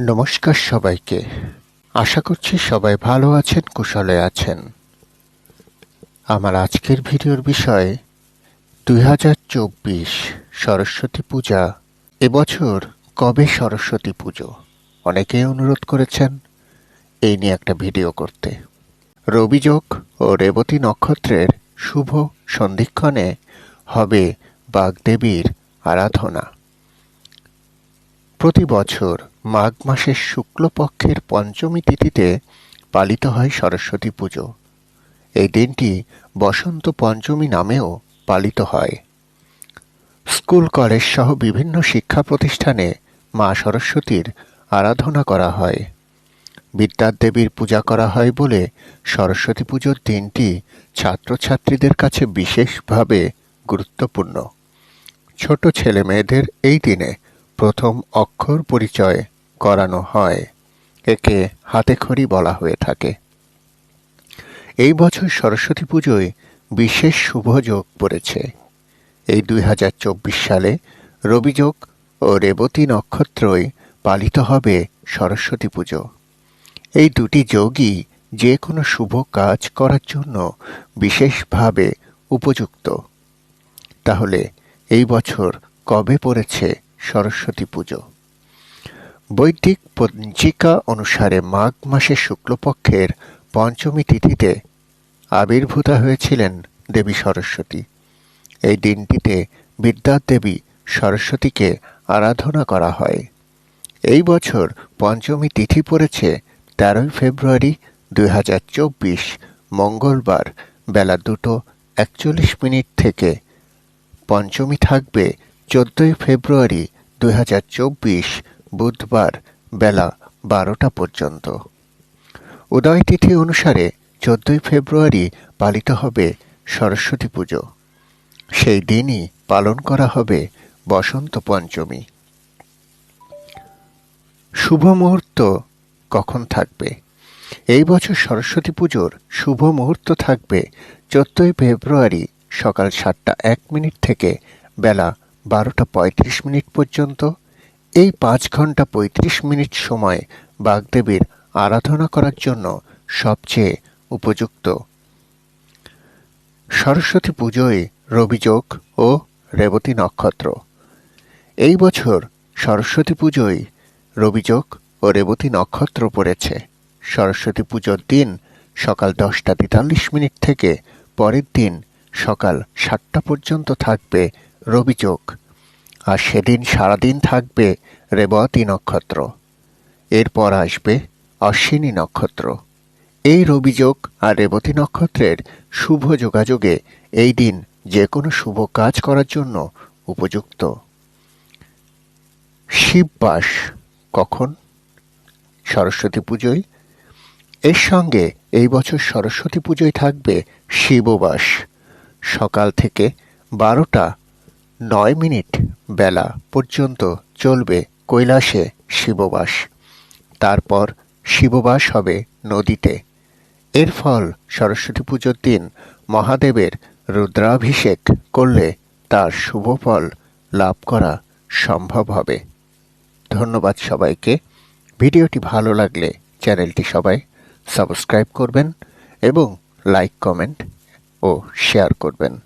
নমস্কার সবাইকে। আশা করছি সবাই ভালো আছেন, কুশলে আছেন। আমার আজকের ভিডিওর বিষয় দুই হাজার চব্বিশ সরস্বতী পূজা। এবছর কবে সরস্বতী পুজো? অনেকেই অনুরোধ করেছেন এই নিয়ে একটা ভিডিও করতে। রবিযোগ ও রেবতী নক্ষত্রের শুভ সন্ধিক্ষণে হবে বাগদেবীর আরাধনা। প্রতি বছর মাঘ মাসের শুক্লপক্ষের পঞ্চমী তিথিতে পালিত হয় সরস্বতী পুজো। এই দিনটি বসন্ত পঞ্চমী নামেও পালিত হয়। স্কুল, কলেজ সহ বিভিন্ন শিক্ষা প্রতিষ্ঠানে মা সরস্বতীর আরাধনা করা হয়। বিদ্যার দেবীর পূজা করা হয় বলে সরস্বতী পুজোর দিনটি ছাত্রছাত্রীদের কাছে বিশেষভাবে গুরুত্বপূর্ণ। ছোট ছেলে মেয়েদের এই দিনে প্রথম অক্ষর পরিচয় করানো হয়। একে হাতেখড়ি বলা হয়ে থাকে। এই বছর সরস্বতী পুজোয় বিশেষ শুভ যোগ পড়েছে। এই দুই হাজার চব্বিশ সালে রবিযোগ ও রেবতী নক্ষত্রই পালিত হবে সরস্বতী পুজো। এই দুটি যোগই যে কোনো শুভ কাজ করার জন্য বিশেষভাবে উপযুক্ত। তাহলে এই বছর কবে পড়েছে সরস্বতী পুজো? বৈদিক পঞ্জিকা অনুসারে মাঘ মাসে শুক্লপক্ষের পঞ্চমী তিথিতে আবির্ভূতা হয়েছিলেন দেবী সরস্বতী। এই দিনটিতে বিদ্যার দেবী সরস্বতীকে আরাধনা করা হয়। এই বছর পঞ্চমী তিথি পড়েছে তেরোই ফেব্রুয়ারি দুই হাজার চব্বিশ মঙ্গলবার বেলা দুটো একচল্লিশ মিনিট থেকে। পঞ্চমী থাকবে চোদ্দোই ফেব্রুয়ারি দুই হাজার চব্বিশ বুধবার বেলা বারোটা পর্যন্ত। উদয় তিথি অনুসারে চোদ্দই ফেব্রুয়ারি পালিত হবে সরস্বতী পুজো। সেই দিনই পালন করা হবে বসন্ত পঞ্চমী। শুভ মুহূর্ত কখন থাকবে? এই বছর সরস্বতী পুজোর শুভ মুহূর্ত থাকবে চোদ্দই ফেব্রুয়ারি সকাল সাতটা এক মিনিট থেকে বেলা বারোটা পঁয়ত্রিশ মিনিট পর্যন্ত এই পাঁচ ঘণ্টা পঁয়ত্রিশ মিনিট সময় বাগদেবীর আরাধনা করার জন্য সবচেয়ে উপযুক্ত। সরস্বতী পুজোয় রবিযোগ ও রেবতী নক্ষত্র। এই বছর সরস্বতী পুজোয় রবিযোগ ও রেবতী নক্ষত্র পড়েছে। সরস্বতী পুজোর দিন সকাল দশটা তেতাল্লিশ মিনিট থেকে পরের দিন সকাল সাতটা পর্যন্ত থাকবে রবিযোগ। আর সেদিন সারাদিন থাকবে রেবতী নক্ষত্র। এরপর আসবে অশ্বিনী নক্ষত্র। এই রবিযোগ আর রেবতী নক্ষত্রের শুভ যোগাযোগে এই দিন যে কোনো শুভ কাজ করার জন্য উপযুক্ত। শিববাস কখন? সরস্বতী পুজোয়। এর সঙ্গে এই বছর সরস্বতী পুজোয় থাকবে শিববাস। সকাল থেকে বারোটা নয় মিনিট বেলা পর্যন্ত চলবে কৈলাসে শিববাস। তারপর শিববাস হবে নদীতে। এর ফল সরস্বতী পুজোর দিন মহাদেবের রুদ্রাভিষেক করলে তার শুভ ফল লাভ করা সম্ভব হবে। ধন্যবাদ সবাইকে। ভিডিওটি ভালো লাগলে চ্যানেলটি সবাই সাবস্ক্রাইব করবেন এবং লাইক, কমেন্ট ও শেয়ার করবেন।